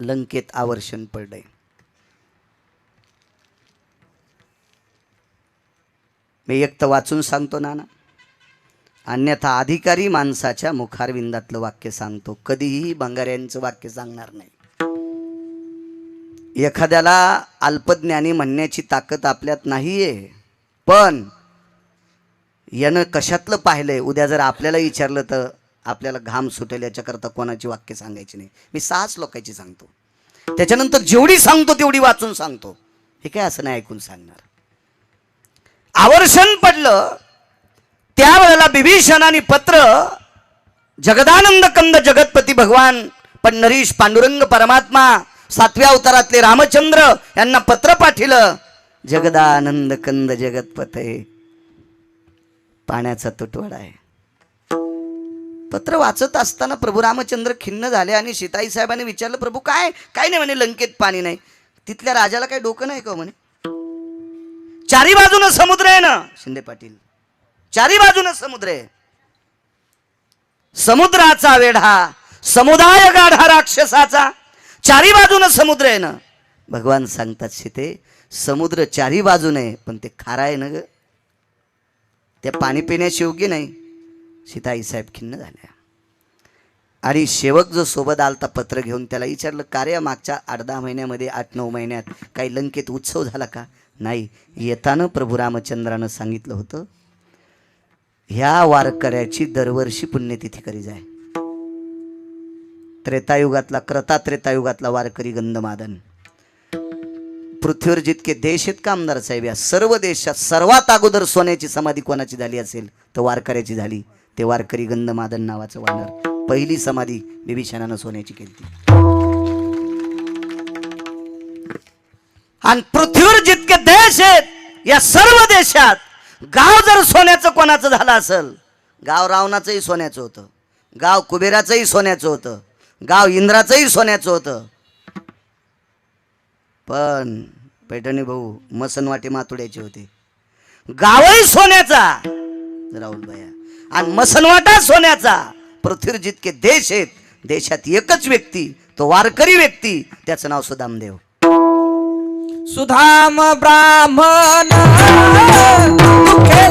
लंकेत आवर्षण पडलंय. मी एक तर वाचून सांगतो नाना. अन्यथा अधिकारी माणसाच्या मुखारविंदातलं वाक्य सांगतो. कधीही भंगाऱ्यांचं वाक्य सांगणार नाही. एखाद्याला अल्पज्ञानी म्हणण्याची ताकद आपल्यात नाही आहे पण यानं कशातलं पाहिलंय? उद्या जर आपल्याला विचारलं तर आपल्याला घाम सुटेल याच्याकरता कोणाची वाक्य सांगायची नाही. मी सहाच लोकांची सांगतो. त्याच्यानंतर जेवढी सांगतो तेवढी वाचून सांगतो. हे काय असं नाही ऐकून सांगणार? आवर्षण पडलं त्यावेळेला बिभीषणाने पत्र जगदानंद कंद जगतपती भगवान पंढरीश पांडुरंग परमात्मा सातव्या अवतारातले रामचंद्र यांना पत्र पाठिलं जगदानंद कंद जगतपते. पाण्याचा तुटवडा आहे. पत्र वाचत असताना प्रभू रामचंद्र खिन्न झाले आणि सीताई साहेबांनी विचारलं प्रभू काय? काय नाही म्हणे लंकेत पाणी नाही. तिथल्या राजाला काही डोकं नाही का हो म्हणे? चारी बाजूनं समुद्र आहे ना? शिंदे पाटील. चारी बाजूनं समुद्र आहे. समुद्राचा वेढा समुदाय गाढा राक्षसाचा चारी बाजूनं समुद्र आहे ना? भगवान सांगतात सीते समुद्र चारी बाजून आहे पण ते खारा आहे ना ग? त्या पाणी पिण्यास योग्य नाही. सीताई साहेब खिन्न झाल्या आणि सेवक जो सोबत आलता पत्र घेऊन त्याला विचारलं कार्य मागच्या आठ दहा महिन्यामध्ये आठ नऊ महिन्यात काही लंकेत उत्सव झाला का? नाही. येताना प्रभू रामचंद्रानं सांगितलं होतं ह्या वारकऱ्याची दरवर्षी पुण्यतिथी करी जाय. त्रेतायुगातला क्रता त्रेतायुगातला वारकरी गंधमादन. पृथ्वीवर जितके देश आहेत कामदार साहेब या सर्व देशात सर्वात अगोदर सोन्याची समाधी कोणाची झाली असेल? तर वारकऱ्याची झाली. ते वारकरी गंधमादन नावाचं वानर पहिली समाधी बिभीषणानं सोन्याची केली आणि पृथ्वीवर जितके देश आहेत या सर्व देशात गाव जर सोन्याचं कोणाचं झालं असेल गाव रावणाचंही सोन्याचं होतं गाव कुबेराचंही सोन्याचं होतं गाव इंद्राचंही सोन्याचं होतं. पण पैठणी भाऊ मसनवाटी मातुड्याचे होते. गावही सोन्याचा. राहुल भैया आणि मसनवाटा सोन्याचा. पृथ्वीवर जितके देश आहेत देशात एकच व्यक्ती तो वारकरी व्यक्ती त्याचं नाव सुदामदेव. सुधाम ब्राह्मण दुःखे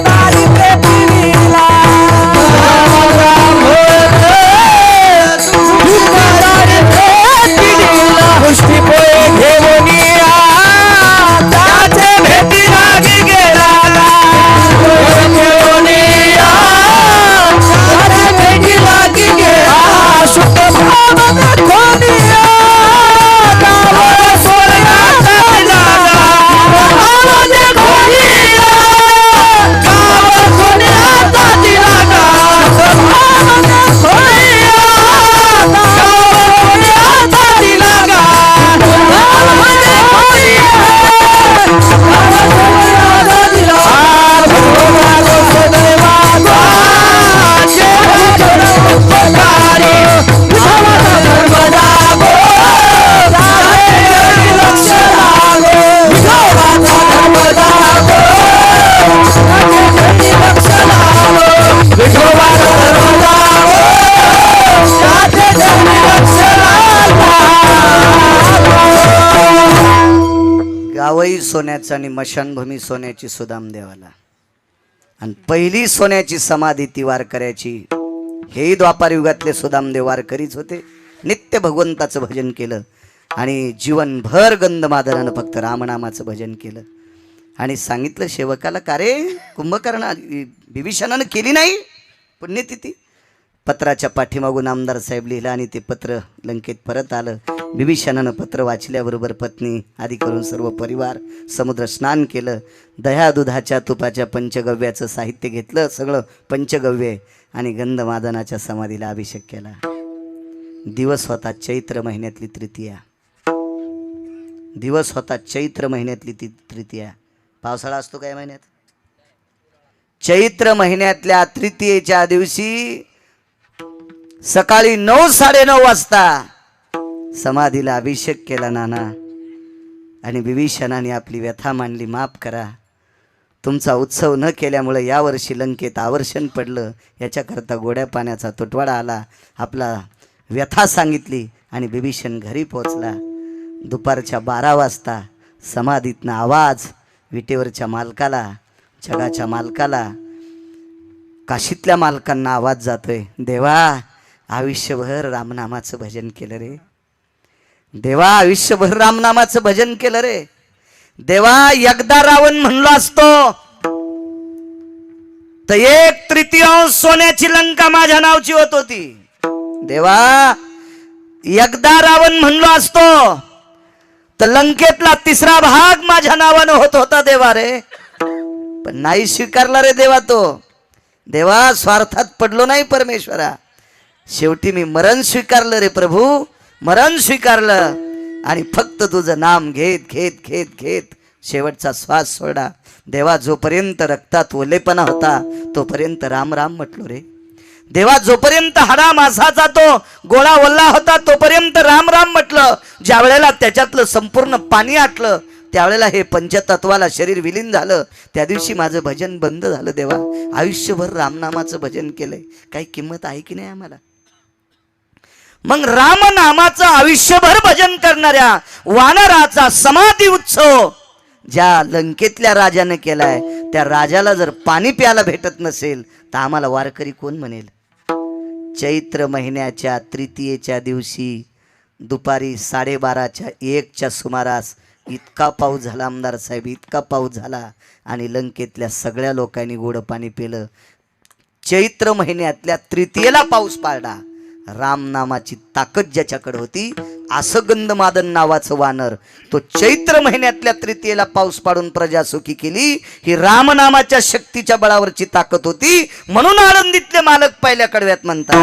गावही सोन्याचं आणि मशानभूमी सोन्याची सुदाम देवाला. आणि पहिली सोन्याची समाधी ती वारकऱ्याची हेही द्वापार युगातले सुदामदेव वारकरीच होते. नित्य भगवंताचं भजन केलं आणि जीवनभर गंधमाधरानं फक्त रामनामाचं भजन केलं. आणि सांगितलं सेवकाला का रे? कुंभकर्ण बिभीषणानं केली नाही? पुण्यतिथी. पत्राच्या पाठीमागून आमदार साहेब लिहिलं आणि ते पत्र लंकेत परत आलं. विभीषणानं पत्र वाचल्याबरोबर पत्नी आदी करून सर्व परिवार समुद्र स्नान केलं दह्या दुधाच्या तुपाच्या पंचगव्याचं साहित्य घेतलं सगळं पंचगव्य आणि गंधमादनाच्या समाधीला अभिषेक केला. दिवस होता चैत्र महिन्यातली तृतीया. दिवस होता चैत्र महिन्यातली ती तृतीया. पावसाळा असतो काय महिन्यात? चैत्र महिन्यातल्या तृतीयेच्या दिवशी सकाळी नऊ साडेनऊ वाजता समाधीला अभिषेक केला नाना. आणि विभीषणाने आपली व्यथा मांडली माफ करा. तुमचा उत्सव न केल्यामुळे यावर्षी लंकेत आवर्षण पडलं. याच्याकरता गोड्या पाण्याचा तुटवाडा आला. आपला व्यथा सांगितली आणि बिभीषण घरी पोचला दुपारच्या बारा वाजता समाधीतनं आवाज विटेवरच्या मालकाला जगाच्या मालकाला काशीतल्या मालकांना आवाज जातोय. देवा आयुष्यभर रामनामाचं भजन केलं रे. देवा आयुष्यभर रामनामाचं भजन केलं रे. देवा एकदा रावण म्हणलो असतो तर एक तृतीयांश सोन्याची लंका माझ्या नावची होत होती. देवा एकदा रावण म्हणलो असतो तर लंकेतला तिसरा भाग माझ्या नावानं होत होता देवा रे. पण नाही स्वीकारला रे देवा तो. देवा स्वार्थात पडलो नाही परमेश्वरा. शेवटी मी मरण स्वीकारलं रे प्रभू. मरण स्वीकारलं आणि फक्त तुझं नाम घेत घेत घेत घेत शेवटचा श्वास सोडा. देवा जोपर्यंत रक्तात ओलेपणा होता तोपर्यंत राम राम म्हटलो रे. देवा जोपर्यंत हरा मासाचा तो गोळा ओल्ला होता तोपर्यंत राम राम म्हटलं. ज्या वेळेला त्याच्यातलं संपूर्ण पाणी आटलं त्यावेळेला हे पंचतत्वाला शरीर विलीन झालं. त्या दिवशी माझं भजन बंद झालं देवा. आयुष्यभर रामनामाचं भजन केलंय. काही किंमत आहे की नाही आम्हाला? मग रामनामाचं आयुष्यभर भजन करणाऱ्या वानराचा समाधी उत्सव ज्या लंकेतल्या राजाने केलाय त्या राजाला जर पाणी प्यायला भेटत नसेल तर आम्हाला वारकरी कोण म्हणेल? चैत्र महिन्याच्या तृतीयेच्या दिवशी दुपारी साडेबाराच्या एकच्या सुमारास इतका पाऊस झाला आमदार साहेब इतका पाऊस झाला आणि लंकेतल्या सगळ्या लोकांनी गोड पाणी पिलं. चैत्र महिन्यातल्या तृतीयेला पाऊस पाडला. रामनामाची ताकद ज्याच्याकडे होती असं गंधमादन नावाचं वानर तो चैत्र महिन्यातल्या तृतीयेला पाऊस पाडून प्रजा सुखी केली ही रामनामाच्या शक्तीच्या बळावरची ताकद होती म्हणून आळंदीतले मालक पहिल्या कडव्यात म्हणतात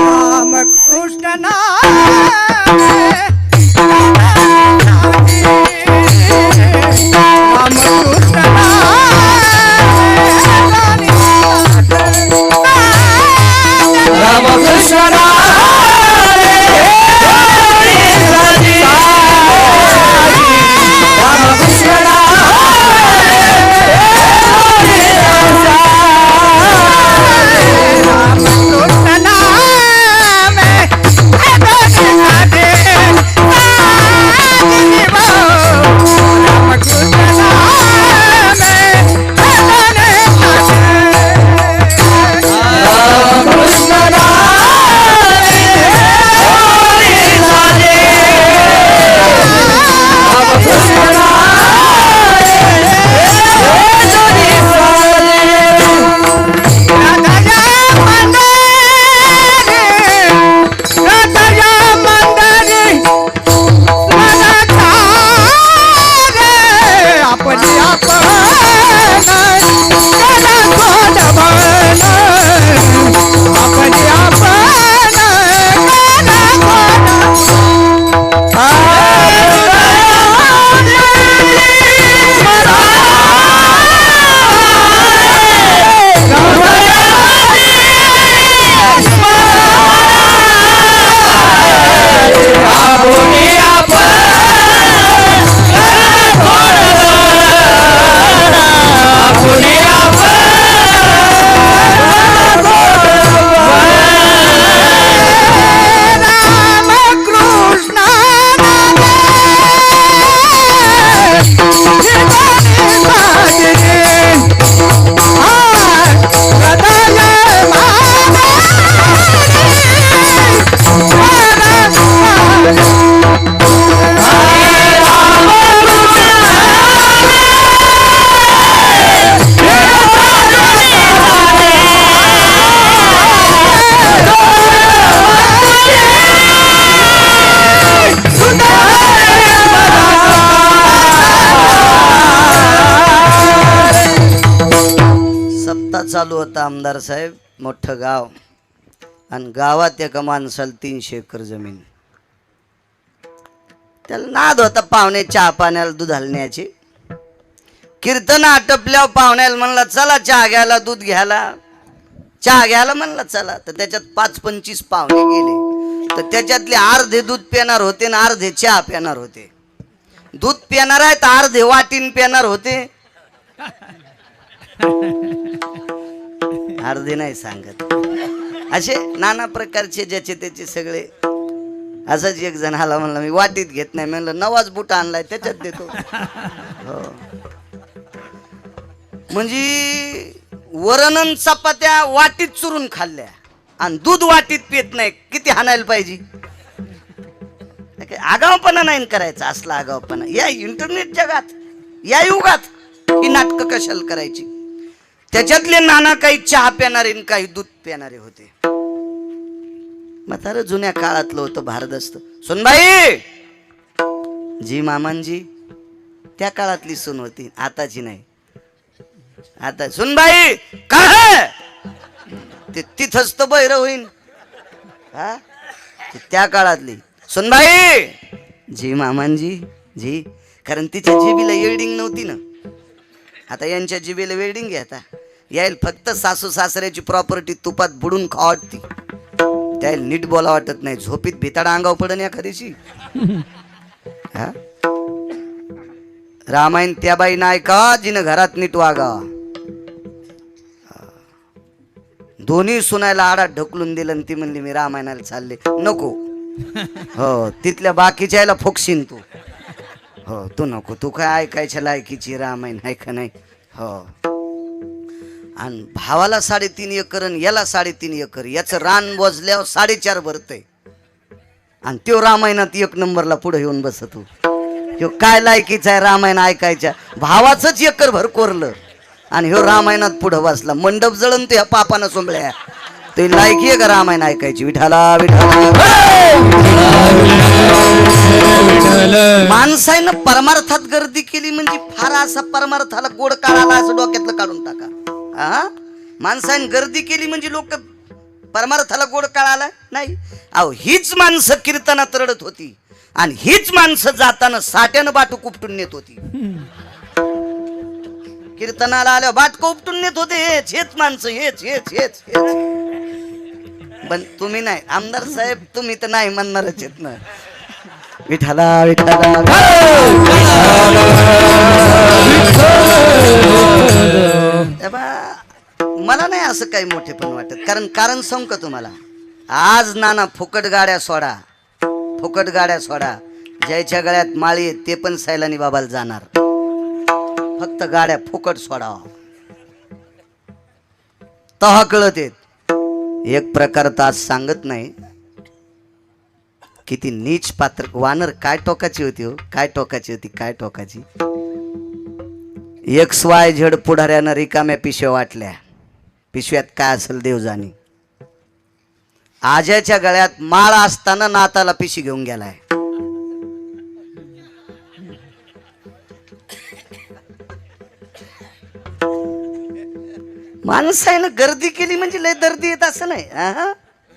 आमदार साहेब मोठं गाव. आणि गावात एका माणसाला तीनशे एकर जमीन. त्याला नाद होता पाहुणे चहा पाण्याला दूध हलण्याची. कीर्तन आटपल्यावर पाहुण्याला म्हणला चला चहा घ्यायला दूध घ्यायला. चहा घ्यायला म्हणला चला. तर त्याच्यात पाच पंचवीस पाहुणे गेले. तर त्याच्यातले अर्धे दूध पिणार होते आणि अर्धे चहा पिणार होते. दूध पिणार आहे तर अर्धे वाटीन पिणार होते. अर्धे नाही सांगत. असे नाना प्रकारचे ज्याचे त्याचे सगळे. असंच एक जण आला म्हणला मी वाटीत घेत नाही. म्हणलं नवाच बुट आणलाय त्याच्यात देतो. हो. म्हणजे वरणन चपात्या वाटीत चुरून खाल्ल्या. आणि दूध वाटीत पित नाही किती हाणायला पाहिजे? आगावपणा नाही करायचा असला आगावपणा या इंटरनेट जगात या युगात ही नाटकं कशाला करायची? त्याच्यातले नाना काही चहा पिणारे आणि काही दूध पिणारे होते. म्हातारं जुन्या काळातलं होतं भारदस्त. सुनबाई! जी मामांजी त्या काळातली सुन होती आताची नाही. आता सुनबाई का ते तिथंच तर बैर होईन. हा? त्या काळातली. सुनबाई! जी मामांजी जी कारण तिच्या जिबीला वेल्डिंग नव्हती ना. आता यांच्या जिबीला वेल्डिंग आहे आता. यायला फक्त सासू सासऱ्याची प्रॉपर्टी तुपात बुडून खा वाटती त्याला नीट बोला वाटत नाही. झोपीत भिताडा अंगाव पडन एखाद्याची? हा? रामायण त्या बाई नाही का जिनं घरात नीट वागा. दोन्ही सुनायला आडात ढकलून दिलं ती म्हणली मी रामायणाला चालले. नको. हो तिथल्या बाकीच्या याला फोकशीन तू. हो तू नको. तू काय ऐकायच्या लायकीची रामायण आहे का नाही? हो. आणि भावाला साडेतीन एकर आणि याला साडेतीन एकर. याचं रान बोजल्यावर साडेचार भरतय. आणि त्यो रामायणात एक नंबरला पुढे येऊन बसतो. त्यो काय लायकीचा आहे रामायण ऐकायच्या? भावाचंच एकर भर कोरलं. आणि ह्यो रामायणात पुढं वाचला. मंडप जळण ते पापानं सोंबळ्या ते लायकी आहे का रामायण ऐकायची? विठाला विठाला माणसानं परमार्थात गर्दी केली म्हणजे फार असा परमार्थाला गोड काढाला असं डोक्यातलं काढून टाका. हा माणसाने गर्दी केली म्हणजे लोक परमार्थाला गोड काळाला? नाही. अहो हीच माणसं कीर्तनात रडत होती. आणि हीच माणसं जाताना साठ्यानं बाटू कुपटून नेत होती. कीर्तनाला आल्यावर बाटक उपटून नेत होते. हेच हेच माणसं हेच हेच हेच हेच. पण तुम्ही नाही. आमदार साहेब तुम्ही तर नाही म्हणणारच येत ना. विठाला विठाला मला नाही असं काही मोठे पण वाटत. कारण कारण सांग का तुम्हाला. आज नाना फुकट गाड्या सोडा. फुकट गाड्या सोडा. ज्याच्या गळ्यात माळी ते पण सैलानी बाबाला जाणार. फक्त गाड्या फुकट सोडा. तहा कळत येत एक प्रकार तर आज सांगत नाही. किती नीच पात्र वानर काय टोकाची होती हो? काय टोकाची होती? काय टोकाची? एक्स वाय झेड पुढाऱ्यानं रिकाम्या पिशव्या वाटल्या. पिशव्यात काय असेल देव जाणी आज्याच्या गळ्यात माळ असताना नाताला पिशी घेऊन गेलाय. माणसानं गर्दी केली म्हणजे लय गर्दी येत असं नाही.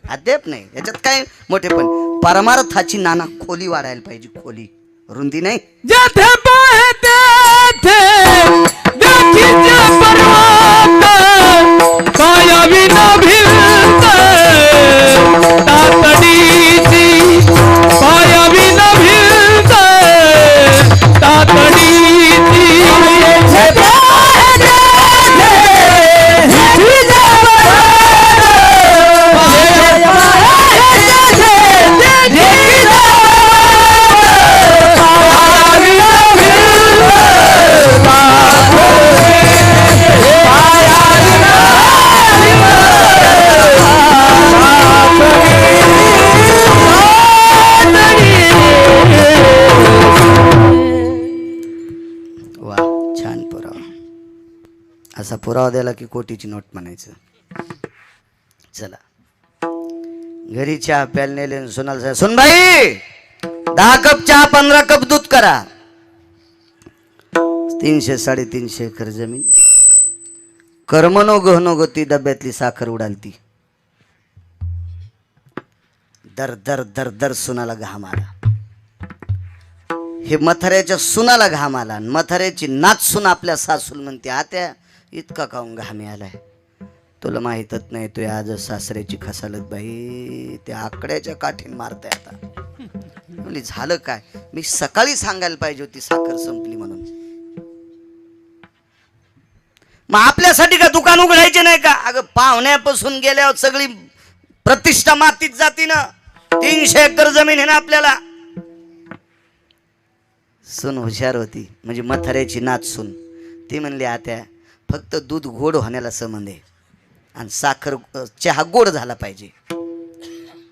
अद्याप नाही. याच्यात काय मोठे पण. परमार्थाची नाना खोली वाढायला पाहिजे खोली. रुंदी नाही? पुरावा द्यायला की कोटीची नोट म्हणायचं? चला. घरी चहा प्यायला नेले सोनाल साहेब सोनभाई दहा कप चहा पंधरा कप दूध करा. तीनशे साडेतीनशे एकर जमीन. कर्मनो गहनो गती डब्यातली साखर उडालती दर दर दर दर सुनाला घाम आला हे मथऱ्याच्या सुनाला घाम आला आणि मथऱ्याची नाच सुन आपल्या सासूल म्हणते आत्या इतका काऊन घामी आलाय तुला माहीतच नाही तू आज सासऱ्याची खसालत बाई त्या आकड्याच्या काठीन मारते आता. म्हणजे झालं काय? मी सकाळी सांगायला पाहिजे होती साखर संपली म्हणून. मग आपल्यासाठी का दुकान उघडायचे नाही का? अगं पाहुण्यापासून गेल्यावर सगळी प्रतिष्ठा मातीत जाती ना. तीनशे एकर जमीन आहे ना आपल्याला. सून हुशार होती. म्हणजे मथऱ्याची नाच सून. ती म्हणली आत्या फक्त दूध गोड होण्याला संबंध आहे. आणि साखर चहा गोड झाला पाहिजे.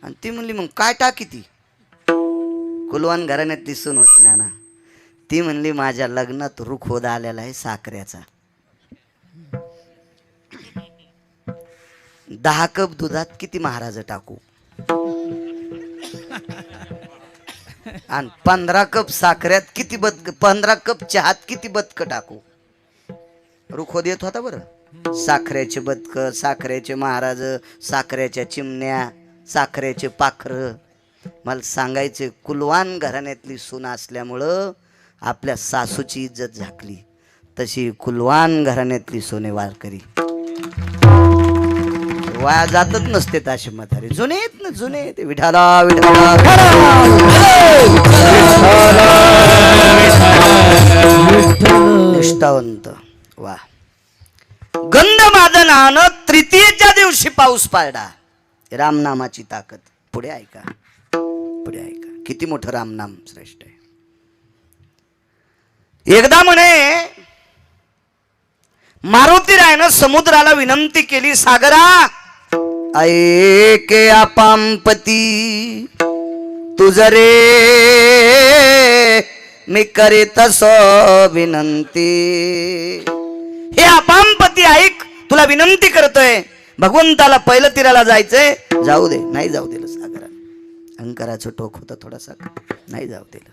आणि ती म्हणली मग काय टाकी ती? कुलवान घराण्यात दिसून होती नाना ती म्हणली माझ्या लग्नात रुख होत आलेला आहे साखरेचा दहा कप दुधात किती महाराज टाकू? आणि पंधरा कप साखऱ्यात किती बदक पंधरा कप चहात किती बदक टाकू? रुखो देत होता बरं. साखरेचे बदक साखरेचे महाराज साखरेच्या चिमण्या साखरेचे पाखरं. मला सांगायचे कुलवान घराण्यातली सून असल्यामुळं आपल्या सासूची इज्जत झाकली. तशी कुलवान घराण्यातली सोने वारकरी. वाया जातच नसते असे म्हातारे. जुने आहेत ना जुने आहेत. विठाला विठाला निष्ठावंत. वा. गंध मादनानं तृतीयेच्या दिवशी पाऊस पाडला रामनामाची ताकद. पुढे ऐका. पुढे ऐका. किती मोठं रामनाम श्रेष्ठ आहे. एकदा म्हणे मारुती रायनं समुद्राला विनंती केली सागरा ऐके आपांपती तुझ रे मी करीत सो विनंती. हे अपामपती ऐक तुला विनंती करतोय. भगवंताला पहिलं तीराला जायचंय. जाऊ दे नाही जाऊ दिलं सागरा अंकाराचं टोक होत थोडासा. नाही जाऊ दिलं.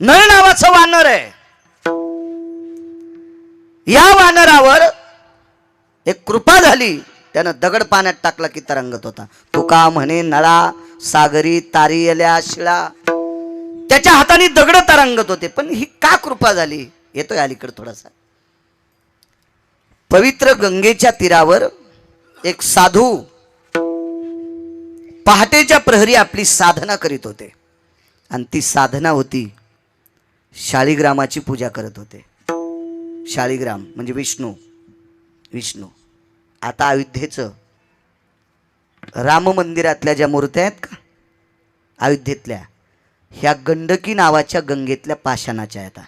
नळ नावाचं वानर आहे. या वानरावर एक कृपा झाली. त्यानं दगड पाण्यात टाकला की तरंगत होता. तुका म्हणे नळा सागरी तारियल्या शिळा. त्याच्या हाताने दगड तरंगत होते. पण ही का कृपा झाली? येतोय अलीकडे थोडासा. पवित्र गंगेच्या तीरावर एक साधू पहाटेच्या प्रहरी आपली साधना करीत होते. आणि ती साधना होती शाळीग्रामाची पूजा करत होते. शाळीग्राम म्हणजे विष्णू. विष्णू. आता अयोध्येचं राम मंदिरातल्या ज्या मूर्त्या आहेत का? अयोध्येतल्या. ह्या गंडकी नावाच्या गंगेतल्या पाषाणाच्या आहेत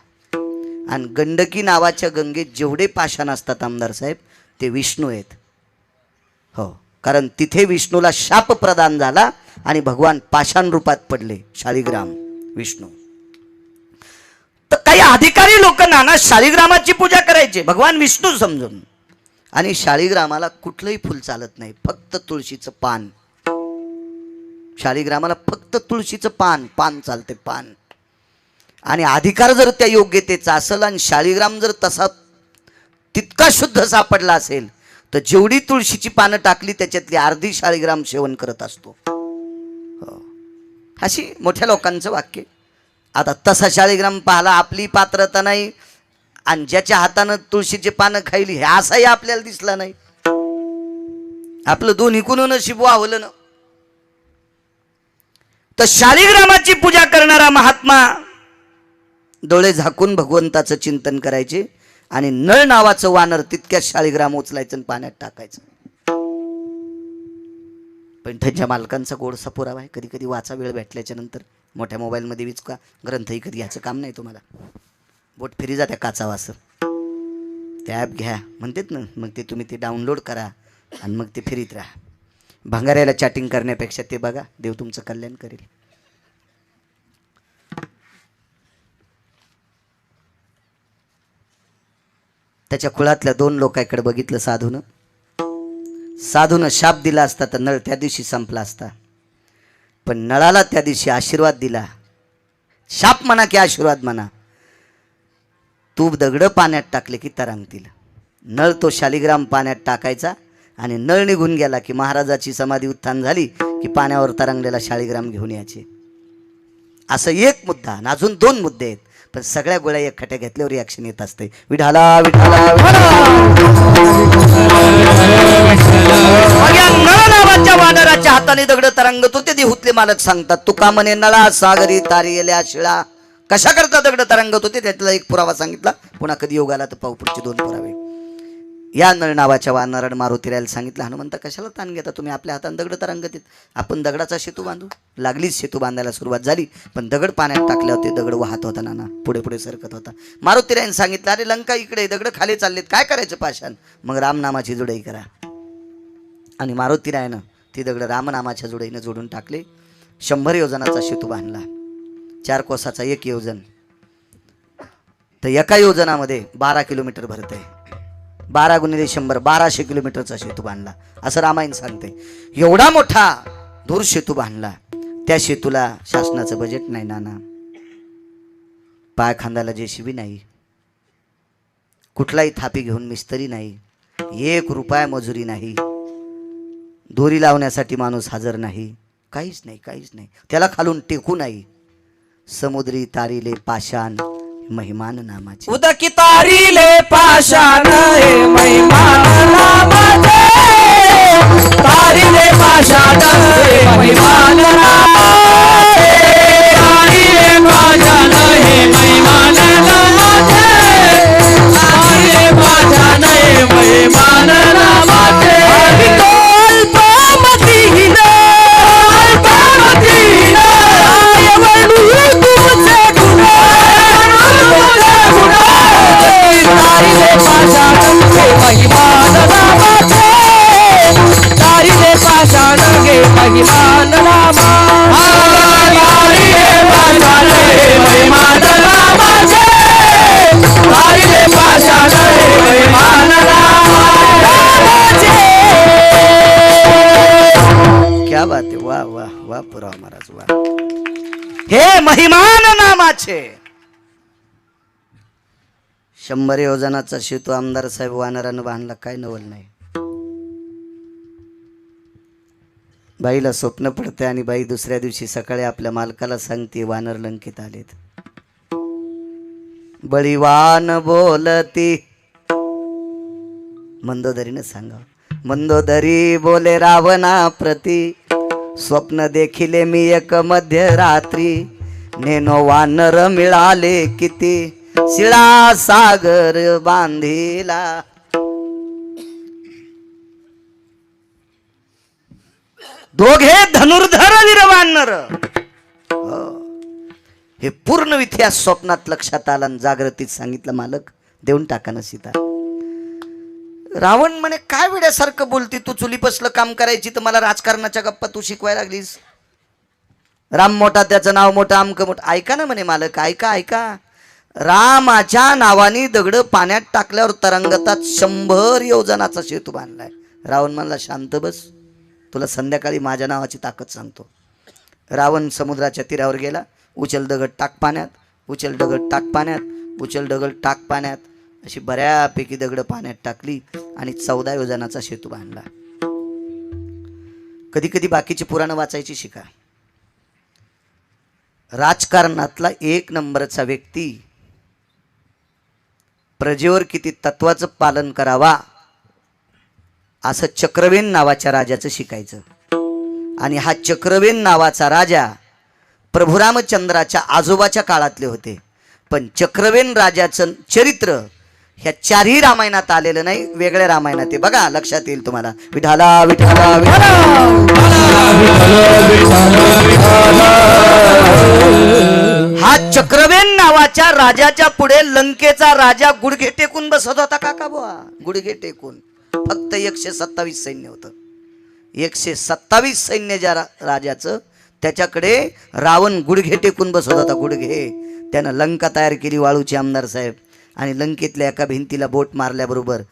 आणि गंडकी नावाच्या गंगेत जेवढे पाषाण असतात आमदार साहेब ते विष्णू आहेत. हो कारण तिथे विष्णूला शाप प्रदान झाला आणि भगवान पाषाण रूपात पडले शाळीग्राम विष्णू. तर काही अधिकारी लोक नाना शालिग्रामाची पूजा करायचे भगवान विष्णू समजून. आणि शालिग्रामाला कुठलंही फुल चालत नाही फक्त तुळशीचं पान. शालिग्रामाला फक्त तुळशीचं पान पान चालते पान. आणि अधिकार जर त्या योग्यतेचा असेल आणि शालिग्राम जर तसा तितका शुद्ध सापडला असेल तर जेवढी तुळशीची पानं टाकली त्याच्यातली अर्धी शालिग्राम सेवन करत असतो. हो. अशी मोठ्या लोकांचं वाक्य. आता तसा शाळीग्राम पाहला आपली पात्रता नाही आणि ज्याच्या हातानं तुळशीचे पानं खायली हे असाही आपल्याला दिसला नाही. आपलं दोन्ही कुणून नशीब आवलं ना? तर शालिग्रामाची पूजा करणारा महात्मा डोळे झाकून भगवंताचं चिंतन करायचे आणि नळ नावाचं वानर तितक्यात शालिग्राम उचलायचं आणि पाण्यात टाकायचं. पण त्यांच्या मालकांचा गोडसा पुरावा आहे. कधी कधी वाचा वेळ भेटल्याच्या नंतर मोठ्या मोबाईलमध्ये विचका. ग्रंथ कधी घ्यायचं काम नाही तुम्हाला. बोट फिरी जात्या काचा वास त्या ॲप घ्या. म्हणतात ना मग ते तुम्ही ते डाउनलोड करा आणि मग ते फिरीत राहा. भंगाऱ्याला चॅटिंग करण्यापेक्षा ते बघा देव तुमचं कल्याण करेल. त्याच्या कुळातल्या दोन लोकांकडे बघितलं साधूनं. साधूनं शाप दिला असता तर नळ त्या दिवशी संपला असता. पण नळाला त्या दिवशी आशीर्वाद दिला. शाप म्हणा की आशीर्वाद म्हणा. तूप दगडं पाण्यात टाकले की तरंगतील. नळ तो शालिग्राम पाण्यात टाकायचा आणि नळ निघून गेला की महाराजाची समाधी उत्थान झाली की पाण्यावर तरंगलेला शाळीग्राम घेऊन यायचे. असं एक मुद्दा आणि अजून दोन मुद्दे आहेत. पण सगळ्या गोळ्या एक खट्या घेतल्यावर रिॲक्शन येत असते. विढाला विठाला नावाच्या वानराच्या हाताने दगड तरंगत होते. देहूतले मालक सांगतात तुका म्हणे नळा सागरी तारियल्या शिळा. कशा करता दगड तरंगत होते? त्यातला एक पुरावा सांगितला. पुन्हा कधी योग आला तर पाहू पुढचे दोन पुरावे. या नळ नावाच्या वानरानं मारुतीरायला सांगितलं हनुमंत कशाला ताण घेता तुम्ही? आपल्या हातात दगड तर रंगतीत आपण दगडाचा सेतू बांधू? लागलीच सेतू बांधायला सुरुवात झाली पण दगड पाण्यात टाकले होते. दगड वाहत होता नाना पुढे पुढे सरकत होता. मारुतीरायने सांगितलं अरे लंका इकडे दगड खाली चाललेत. काय करायचं पाषाण? मग रामनामाची जुडई करा. आणि मारुती रायनं ती दगड रामनामाच्या जुडईनं जोडून टाकले. शंभर योजनाचा सेतू बांधला. चार कोसाचा एक योजन. तर एका योजनामध्ये बारा किलोमीटर भरत आहे बारा गुणिले शंभर बाराशे किलोमीटरचा सेतू बांधला. असं रामायण सांगते. एवढा मोठा दूर सेतू बांधला. त्या सेतूला शासनाचं बजेट नाही नाना. पाय खांदाला जेसीबी नाही. कुठलाही थापी घेऊन मिस्त्री नाही. एक रुपया मजुरी नाही. दोरी लावण्यासाठी माणूस हजर नाही. काहीच नाही काहीच नाही. त्याला खालून टेकू नाही. समुद्री तारीले पाषाण महिमान नामाची. उदकी तारीले पाषाण हे महिमान नामाचे. तारीले पाषाण हे महिमान नामाचे. तारीले पाषाण हे महिमान नामाचे शंभर योजनाचा शेतू आमदार साहेब वानरानं बांधला काय नवल नाही. बाईला स्वप्न पडते आणि बाई दुसऱ्या दिवशी सकाळी आपल्या मालकाला सांगते वानर लंकेत आलेत. बळीवान बोलती. मंदोदरीने सांगा मंदोदरी बोले रावणा प्रती स्वप्न देखिले मी एक मध्यरात्री. नेनो वानर मिळाले किती? शिळा सागर बांधिला. दोघे धनुर्धर वीर वानर. हो. हे. पूर्ण इतिहास स्वप्नात लक्षात आला आणि जागृतीत सांगितलं मालक देऊन टाका ना सीता. रावण म्हणे काय वेड्यासारखं बोलती तू? चुलीपसलं काम करायची तर मला राजकारणाच्या गप्पा तू शिकवायला लागलीस. राम मोठा त्याचं नाव मोठं अमक मोठं. ऐका ना म्हणे मालक ऐका ऐका. रामाच्या नावाने दगड पाण्यात टाकल्यावर तरंगतात शंभर योजनाचा सेतू बांधलाय. रावण म्हणला शांत बस. तुला संध्याकाळी माझ्या नावाची ताकद सांगतो. रावण समुद्राच्या तीरावर गेला. उचल दगड टाक पाण्यात उचल दगड टाक पाण्यात उचल दगड टाक पाण्यात. अशी बऱ्यापैकी दगड पाण्यात टाकली आणि चौदा योजनाचा सेतू बांधला. कधी कधी बाकीची पुराणं वाचायची शिका. राजकारणातला एक नंबरचा व्यक्ती प्रजेवर किती तत्वाचं पालन करावा असं चक्रवेन नावाच्या राजाचं शिकायचं. आणि हा चक्रवेन नावाचा राजा प्रभुरामचंद्राच्या आजोबाच्या काळातले होते. पण चक्रवेन राजाचं चरित्र ह्या चारही रामायणात आलेलं नाही वेगळ्या रामायणात आहे. बघा लक्षात येईल तुम्हाला. विठाला विठाला हा चक्रवेन नावाच्या राजाच्या पुढे लंकेचा राजा गुडघे टेकून बसत होता काका बुवा. गुडघे टेकून. फक्त एकशे सत्तावीस सैन्य होतं. एकशे सत्तावीस सैन्य ज्या राजाचं त्याच्याकडे रावण गुडघे टेकून बसत होता गुडघे. त्यानं लंका तयार केली वाळूची आमदार साहेब. आणि लंकेतल्या एका भिंतीला बोट मारल्याबरोबर